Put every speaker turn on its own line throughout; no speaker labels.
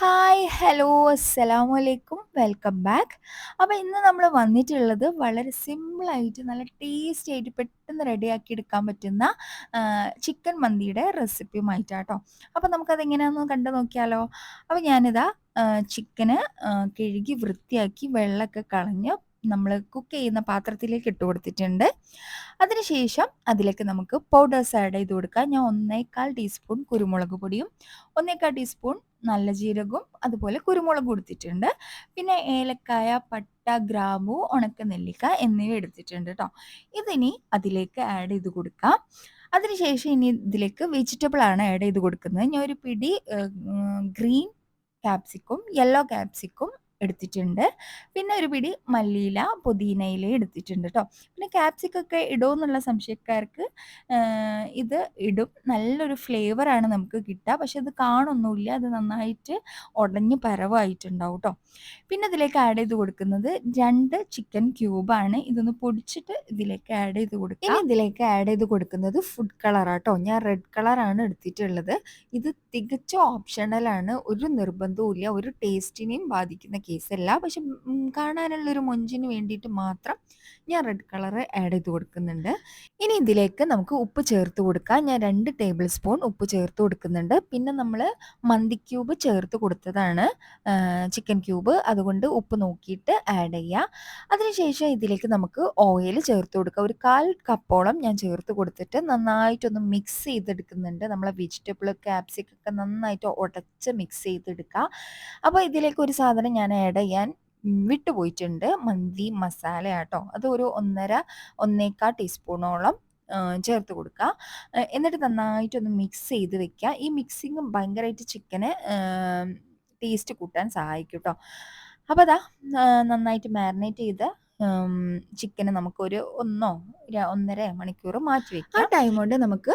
Hi hello അസ്സലാമു അലൈക്കും welcome back അപ്പോൾ ഇന്ന് നമ്മൾ വന്നിട്ടുള്ളത് വളരെ സിമ്പിളായിട്ട് നല്ല ടേസ്റ്റി ആയിട്ട് പെട്ടെന്ന് റെഡിയാക്കി എടുക്കാൻ പറ്റുന്ന ചിക്കൻ മന്തിയുടെ റെസിപ്പിയുമായിട്ടാട്ടോ അപ്പോൾ നമുക്കത് എങ്ങനെയാണെന്ന് കണ്ടു നോക്കിയാലോ? അപ്പോൾ ഞാനിതാ ചിക്കന് കഴുകി വൃത്തിയാക്കി വെള്ളമൊക്കെ കളഞ്ഞ് നമ്മൾ കുക്ക് ചെയ്യുന്ന പാത്രത്തിലേക്ക് ഇട്ട് കൊടുത്തിട്ടുണ്ട്. അതിനുശേഷം അതിലേക്ക് നമുക്ക് പൗഡേഴ്സ് ആഡ് ചെയ്ത് കൊടുക്കാം. ഞാൻ ഒന്നേക്കാൽ ടീസ്പൂൺ കുരുമുളക് പൊടിയും ഒന്നേക്കാൽ ടീസ്പൂൺ നല്ല ജീരകവും അതുപോലെ കുരുമുളക് കൊടുത്തിട്ടുണ്ട്. പിന്നെ ഏലക്കായ പട്ട ഗ്രാമ്പു ഉണക്ക നെല്ലിക്ക എന്നിവ എടുത്തിട്ടുണ്ട് കേട്ടോ ഇതിനി അതിലേക്ക് ആഡ് ചെയ്ത് കൊടുക്കാം. അതിനുശേഷം ഇനി ഇതിലേക്ക് വെജിറ്റബിൾ ആണ് ആഡ് ചെയ്ത് കൊടുക്കുന്നത്. ഞാൻ ഒരു പിടി ഗ്രീൻ ക്യാപ്സിക്കും യെല്ലോ ക്യാപ്സിക്കും എടുത്തിട്ടുണ്ട്. പിന്നെ ഒരു പിടി മല്ലിയില പുതിനയില എടുത്തിട്ടുണ്ട് കേട്ടോ പിന്നെ ക്യാപ്സിക്കൊക്കെ ഇടുമെന്നുള്ള സംശയക്കാർക്ക് ഇത് ഇടും. നല്ലൊരു ഫ്ലേവറാണ് നമുക്ക് കിട്ടുക പക്ഷെ അത് കാണൊന്നുമില്ല. അത് നന്നായിട്ട് ഉടഞ്ഞ് പരവായിട്ടുണ്ടാവും കേട്ടോ പിന്നെ ഇതിലേക്ക് ആഡ് ചെയ്ത് കൊടുക്കുന്നത് രണ്ട് ചിക്കൻ ക്യൂബാണ് ഇതൊന്ന് പൊടിച്ചിട്ട് ഇതിലേക്ക് ആഡ് ചെയ്ത് കൊടുക്കുക ഇനി ഇതിലേക്ക് ആഡ് ചെയ്ത് കൊടുക്കുന്നത് ഫുഡ് കളറാട്ടോ ഞാൻ റെഡ് കളറാണ് എടുത്തിട്ടുള്ളത്. ഇത് തികച്ചും ഓപ്ഷണലാണ് ഒരു നിർബന്ധവും ഇല്ല ഒരു ടേസ്റ്റിനെയും ബാധിക്കുന്ന കേസല്ല പക്ഷെ കാണാനുള്ള ഒരു മൊഞ്ചിന് വേണ്ടിയിട്ട് മാത്രം ഞാൻ റെഡ് കളർ ആഡ് ചെയ്ത് കൊടുക്കുന്നുണ്ട്. ഇനി ഇതിലേക്ക് നമുക്ക് ഉപ്പ് ചേർത്ത് കൊടുക്കാം. ഞാൻ രണ്ട് ടേബിൾ സ്പൂൺ ഉപ്പ് ചേർത്ത് കൊടുക്കുന്നുണ്ട്. പിന്നെ നമ്മൾ മന്തി ക്യൂബ് ചേർത്ത് കൊടുത്തതാണ്. ചിക്കൻ ക്യൂബ് അതുകൊണ്ട് ഉപ്പ് നോക്കിയിട്ട് ആഡ് ചെയ്യുക അതിനുശേഷം ഇതിലേക്ക് നമുക്ക് ഓയിൽ ചേർത്ത് കൊടുക്കുക ഒരു കാൽ കപ്പോളം ഞാൻ ചേർത്ത് കൊടുത്തിട്ട് നന്നായിട്ടൊന്ന് മിക്സ് ചെയ്തെടുക്കുന്നുണ്ട്. നമ്മളെ വെജിറ്റബിൾ ക്യാപ്സിക്കൊക്കെ നന്നായിട്ട് ഉടച്ച് മിക്സ് ചെയ്തെടുക്കുക അപ്പോൾ ഇതിലേക്ക് ഒരു സാധനം ഞാൻ ആഡ് ചെയ്യാൻ വിട്ടുപോയിട്ടുണ്ട്. മന്തി മസാല ആട്ടോ. അത് ഒരു ഒന്നര ഒന്നേക്കാൾ ടീസ്പൂണോളം ചേർത്ത് കൊടുക്കുക. എന്നിട്ട് നന്നായിട്ടൊന്ന് മിക്സ് ചെയ്ത് വെക്കുക. ഈ മിക്സിങ് ഭയങ്കരമായിട്ട് ചിക്കന് ടേസ്റ്റ് കൂട്ടാൻ സഹായിക്കും കേട്ടോ അപ്പോൾ അതാ നന്നായിട്ട് മാരിനേറ്റ് ചെയ്ത് ചിക്കന് നമുക്കൊരു ഒന്നോ ഒന്നര മണിക്കൂർ മാറ്റി വെക്കാം. ആ ടൈം കൊണ്ട് നമുക്ക്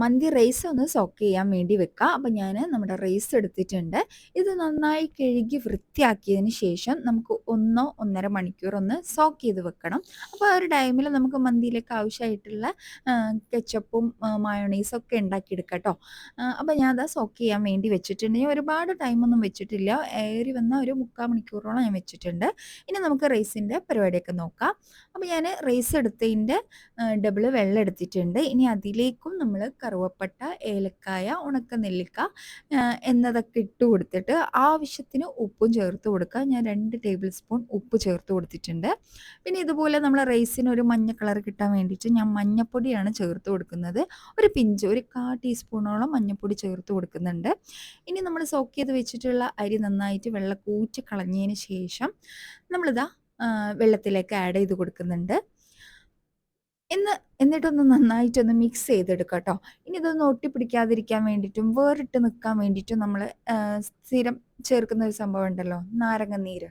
മന്തി റൈസ് ഒന്ന് സോക്ക് ചെയ്യാൻ വേണ്ടി വെക്കുക അപ്പം ഞാൻ നമ്മുടെ റൈസ് എടുത്തിട്ടുണ്ട്. ഇത് നന്നായി കഴുകി വൃത്തിയാക്കിയതിന് ശേഷം നമുക്ക് ഒന്നോ ഒന്നര മണിക്കൂർ ഒന്ന് സോക്ക് ചെയ്ത് വെക്കണം. അപ്പോൾ ആ ഒരു ടൈമിൽ നമുക്ക് മന്തിയിലേക്ക് ആവശ്യമായിട്ടുള്ള കെച്ചപ്പും മയോണൈസും ഒക്കെ ഉണ്ടാക്കിയെടുക്കാം കേട്ടോ അപ്പോൾ ഞാൻ അത് സോക്ക് ചെയ്യാൻ വേണ്ടി വെച്ചിട്ടുണ്ട്. ഞാൻ ഒരുപാട് ടൈമൊന്നും വെച്ചിട്ടില്ല. ഏറി വന്ന ഒരു മുക്കാൽ മണിക്കൂറോളം ഞാൻ വെച്ചിട്ടുണ്ട്. ഇനി നമുക്ക് റൈസിന്റെ പരിപാടിയൊക്കെ നോക്കാം. അപ്പോൾ ഞാൻ റൈസ് എടുത്തതിന്റെ ഡബിൾ വെള്ളം എടുത്തിട്ടുണ്ട്. ഇനി അതിലേക്കും നമ്മൾ കറുവപ്പട്ട ഏലക്കായ ഉണക്ക നെല്ലിക്ക എന്നതൊക്കെ ഇട്ട് കൊടുത്തിട്ട് ആവശ്യത്തിന് ഉപ്പും ചേർത്ത് കൊടുക്കുക. ഞാൻ രണ്ട് ടേബിൾ സ്പൂൺ ഉപ്പ് ചേർത്ത് കൊടുത്തിട്ടുണ്ട്. പിന്നെ ഇതുപോലെ നമ്മൾ റൈസിന് ഒരു മഞ്ഞ കളർ കിട്ടാൻ വേണ്ടിയിട്ട് ഞാൻ മഞ്ഞപ്പൊടിയാണ് ചേർത്ത് കൊടുക്കുന്നത്. ഒരു പിഞ്ച് ഒരു കാ ടീസ്പൂണോളം മഞ്ഞപ്പൊടി ചേർത്ത് കൊടുക്കുന്നുണ്ട്. ഇനി നമ്മൾ സോക്ക് ചെയ്ത് വെച്ചിട്ടുള്ള അരി നന്നായിട്ട് വെള്ളം കൂറ്റി കളഞ്ഞതിന് ശേഷം നമ്മളിതാ വെള്ളത്തിലേക്ക് ആഡ് ചെയ്ത് കൊടുക്കുന്നുണ്ട്. എന്ന് എന്നിട്ടൊന്ന് നന്നായിട്ടൊന്ന് മിക്സ് ചെയ്തെടുക്കുക ഇനി ഇതൊന്ന് ഒട്ടിപ്പിടിക്കാതിരിക്കാൻ വേണ്ടിയിട്ടും വേറിട്ട് നിൽക്കാൻ വേണ്ടിയിട്ടും നമ്മൾ സ്ഥിരം ചേർക്കുന്ന ഒരു സംഭവം ഉണ്ടല്ലോ നാരങ്ങ നീര്.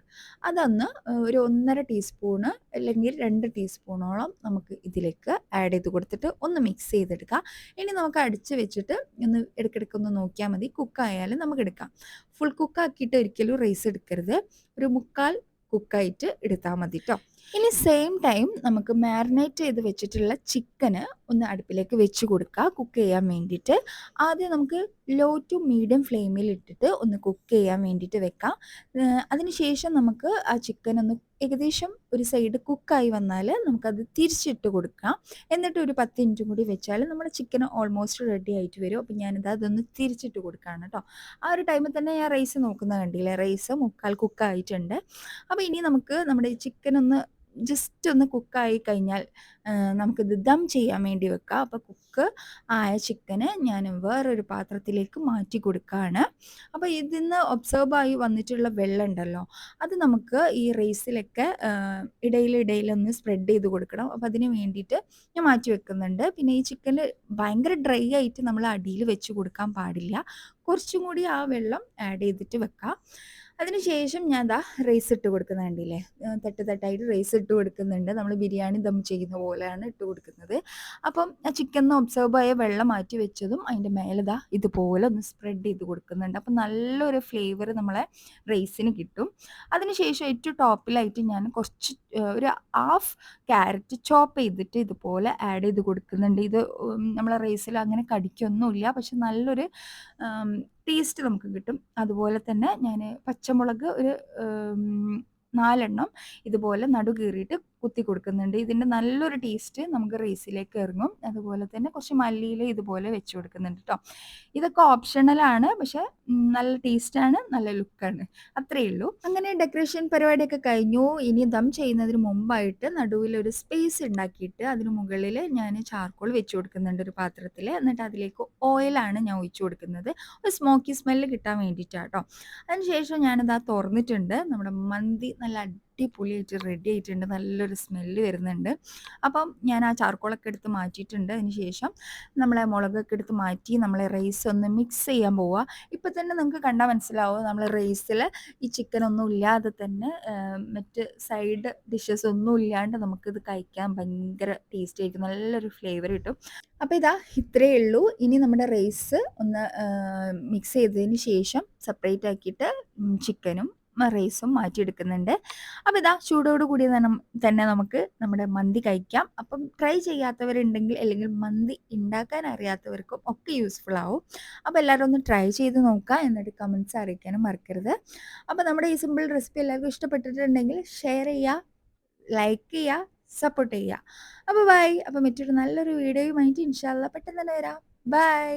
അതൊന്ന് ഒരു ഒന്നര ടീസ്പൂണ് അല്ലെങ്കിൽ രണ്ട് ടീസ്പൂണോളം നമുക്ക് ഇതിലേക്ക് ആഡ് ചെയ്ത് കൊടുത്തിട്ട് ഒന്ന് മിക്സ് ചെയ്തെടുക്കുക ഇനി നമുക്ക് അടിച്ച് വെച്ചിട്ട് ഒന്ന് ഇടയ്ക്കിടയ്ക്ക് ഒന്ന് നോക്കിയാൽ മതി കുക്കായാലും നമുക്ക് എടുക്കാം. ഫുൾ കുക്കാക്കിയിട്ട് ഒരിക്കലും റൈസ് എടുക്കരുത്. ഒരു മുക്കാൽ കുക്കായിട്ട് എടുത്താൽ മതി കേട്ടോ ഇനി സെയിം ടൈം നമുക്ക് മാരിനേറ്റ് ചെയ്ത് വെച്ചിട്ടുള്ള ചിക്കന് ഒന്ന് അടുപ്പിലേക്ക് വെച്ച് കൊടുക്കുക. കുക്ക് ചെയ്യാൻ വേണ്ടിയിട്ട്. ആദ്യം നമുക്ക് ലോ ടു മീഡിയം ഫ്ലെയിമിൽ ഇട്ടിട്ട് ഒന്ന് കുക്ക് ചെയ്യാൻ വേണ്ടിയിട്ട് വെക്കാം. അതിനുശേഷം നമുക്ക് ആ ചിക്കൻ ഒന്ന് ഏകദേശം ഒരു സൈഡ് കുക്കായി വന്നാൽ നമുക്കത് തിരിച്ചിട്ട് കൊടുക്കാം. എന്നിട്ട് ഒരു പത്ത് മിനിറ്റും കൂടി വെച്ചാൽ നമ്മുടെ ചിക്കൻ ഓൾമോസ്റ്റ് റെഡി ആയിട്ട് വരും. അപ്പോൾ ഞാനിത് അതൊന്ന് തിരിച്ചിട്ട് കൊടുക്കുകയാണ് കേട്ടോ ആ ഒരു ടൈമിൽ തന്നെ ഞാൻ റൈസ് നോക്കുന്ന കണ്ടില്ലേ? റൈസ് മുക്കാൽ കുക്കായിട്ടുണ്ട് അപ്പോൾ ഇനി നമുക്ക് നമ്മുടെ ചിക്കൻ ഒന്ന് ജസ്റ്റ് ഒന്ന് കുക്കായി കഴിഞ്ഞാൽ നമുക്കിത് ദം ചെയ്യാൻ വേണ്ടി വെക്കാം. അപ്പോൾ കുക്ക് ആയ ചിക്കന് ഞാൻ വേറൊരു പാത്രത്തിലേക്ക് മാറ്റി കൊടുക്കുകയാണ് അപ്പോൾ ഇതിന്ന് ഒബ്സർവ് ആയി വന്നിട്ടുള്ള വെള്ളം ഉണ്ടല്ലോ അത് നമുക്ക് ഈ റൈസിലൊക്കെ ഇടയിലിടയിലൊന്ന് സ്പ്രെഡ് ചെയ്ത് കൊടുക്കണം. അപ്പോൾ അതിന് വേണ്ടിയിട്ട് ഞാൻ മാറ്റി വെക്കുന്നുണ്ട്. പിന്നെ ഈ ചിക്കന് ഭയങ്കര ഡ്രൈ ആയിട്ട് നമ്മൾ അടിയിൽ വെച്ച് കൊടുക്കാൻ പാടില്ല. കുറച്ചും കൂടി ആ വെള്ളം ആഡ് ചെയ്തിട്ട് വെക്കാം. അതിനുശേഷം ഞാൻ ദാ റൈസ് ഇട്ട് കൊടുക്കുന്ന കണ്ടില്ലേ? തട്ട് തട്ടായിട്ട് റൈസ് ഇട്ട് കൊടുക്കുന്നുണ്ട്. നമ്മൾ ബിരിയാണി ദം ചെയ്യുന്ന പോലെയാണ് ഇട്ട് കൊടുക്കുന്നത്. അപ്പം ആ ചിക്കൻ ഒബ്സർവ് ആയ വെള്ളം മാറ്റി വെച്ചതും അതിന്റെ മേലെ ദാ ഇതുപോലെ ഒന്ന് സ്പ്രെഡ് ചെയ്ത് കൊടുക്കുന്നുണ്ട്. അപ്പം നല്ലൊരു ഫ്ലേവർ നമ്മളെ റൈസിന് കിട്ടും. അതിനുശേഷം ഏറ്റവും ടോപ്പിലായിട്ട് ഞാൻ കുറച്ച് ഒരു ഹാഫ് ക്യാരറ്റ് ചോപ്പ് ചെയ്തിട്ട് ഇതുപോലെ ആഡ് ചെയ്ത് കൊടുക്കുന്നുണ്ട്. ഇത് നമ്മളെ റൈസിൽ അങ്ങനെ കടിക്കൊന്നുമില്ല. പക്ഷെ നല്ലൊരു ടേസ്റ്റ് നമുക്ക് കിട്ടും. അതുപോലെ തന്നെ ഞാൻ പച്ചമുളക് ഒരു നാലെണ്ണം ഇതുപോലെ നടു കീറിയിട്ട് കുത്തി കൊടുക്കുന്നുണ്ട്. ഇതിന്റെ നല്ലൊരു ടേസ്റ്റ് നമുക്ക് റൈസിലേക്ക് ഇറങ്ങും. അതുപോലെ തന്നെ കുറച്ച് മല്ലിയില ഇതുപോലെ വെച്ച് കൊടുക്കുന്നുണ്ട് കേട്ടോ ഇതൊക്കെ ഓപ്ഷണലാണ് പക്ഷെ നല്ല ടേസ്റ്റാണ് നല്ല ലുക്കാണ് അത്രയേ ഉള്ളൂ. അങ്ങനെ ഡെക്കറേഷൻ പരിപാടിയൊക്കെ കഴിഞ്ഞു. ഇനി ദം ചെയ്യുന്നതിന് മുമ്പായിട്ട് നടുവിൽ ഒരു സ്പേസ് ഉണ്ടാക്കിയിട്ട് അതിന് മുകളിൽ ഞാൻ ചാർക്കോൾ വെച്ച് കൊടുക്കുന്നുണ്ട് ഒരു പാത്രത്തിൽ. എന്നിട്ട് അതിലേക്ക് ഓയിലാണ് ഞാൻ ഒഴിച്ചു കൊടുക്കുന്നത്. ഒരു സ്മോക്കി സ്മെല്ല് കിട്ടാൻ വേണ്ടിയിട്ടാണ് കേട്ടോ അതിനുശേഷം ഞാനിത് ആ തുറന്നിട്ടുണ്ട്. നമ്മുടെ മന്തി നല്ല അടിപൊളിയായിട്ട് റെഡി ആയിട്ടുണ്ട്. നല്ലൊരു സ്മെല്ല് വരുന്നുണ്ട്. അപ്പം ഞാൻ ആ ചാർക്കോളൊക്കെ എടുത്ത് മാറ്റിയിട്ടുണ്ട്. അതിന് ശേഷം നമ്മളെ മുളകൊക്കെ എടുത്ത് മാറ്റി നമ്മളെ റൈസ് ഒന്ന് മിക്സ് ചെയ്യാൻ പോവുക ഇപ്പം തന്നെ നിങ്ങൾക്ക് കണ്ടാൽ മനസ്സിലാവും. നമ്മൾ റൈസിൽ ഈ ചിക്കൻ ഒന്നും ഇല്ലാതെ തന്നെ മറ്റ് സൈഡ് ഡിഷസ് ഒന്നും ഇല്ലാണ്ട് നമുക്കിത് കഴിക്കാൻ ഭയങ്കര ടേസ്റ്റ് ആയിരിക്കും. നല്ലൊരു ഫ്ലേവർ കിട്ടും. അപ്പോൾ ഇതാ ഇത്രയേ ഉള്ളൂ. ഇനി നമ്മുടെ റൈസ് ഒന്ന് മിക്സ് ചെയ്തതിന് ശേഷം സെപ്പറേറ്റ് ആക്കിയിട്ട് ചിക്കനും റൈസും മാറ്റിയെടുക്കുന്നുണ്ട്. അപ്പോൾ ഇതാ ചൂടോട് കൂടി തന്നെ നമുക്ക് നമ്മുടെ മന്തി കഴിക്കാം. അപ്പം ട്രൈ ചെയ്യാത്തവരുണ്ടെങ്കിൽ അല്ലെങ്കിൽ മന്തി ഉണ്ടാക്കാൻ അറിയാത്തവർക്കും ഒക്കെ യൂസ്ഫുൾ ആവും. അപ്പോൾ എല്ലാവരും ഒന്ന് ട്രൈ ചെയ്ത് നോക്കുക എന്നിട്ട് കമൻസ് അറിയിക്കാനും മറക്കരുത്. അപ്പോൾ നമ്മുടെ ഈ സിമ്പിൾ റെസിപ്പി എല്ലാവർക്കും ഇഷ്ടപ്പെട്ടിട്ടുണ്ടെങ്കിൽ ഷെയർ ചെയ്യുക ലൈക്ക് ചെയ്യുക സപ്പോർട്ട് ചെയ്യുക അപ്പോൾ ബൈ അപ്പോൾ മറ്റൊരു നല്ലൊരു വീഡിയോയുമായിട്ട് ഇൻഷാല്ല പെട്ടെന്ന് തന്നെ വരാം. ബൈ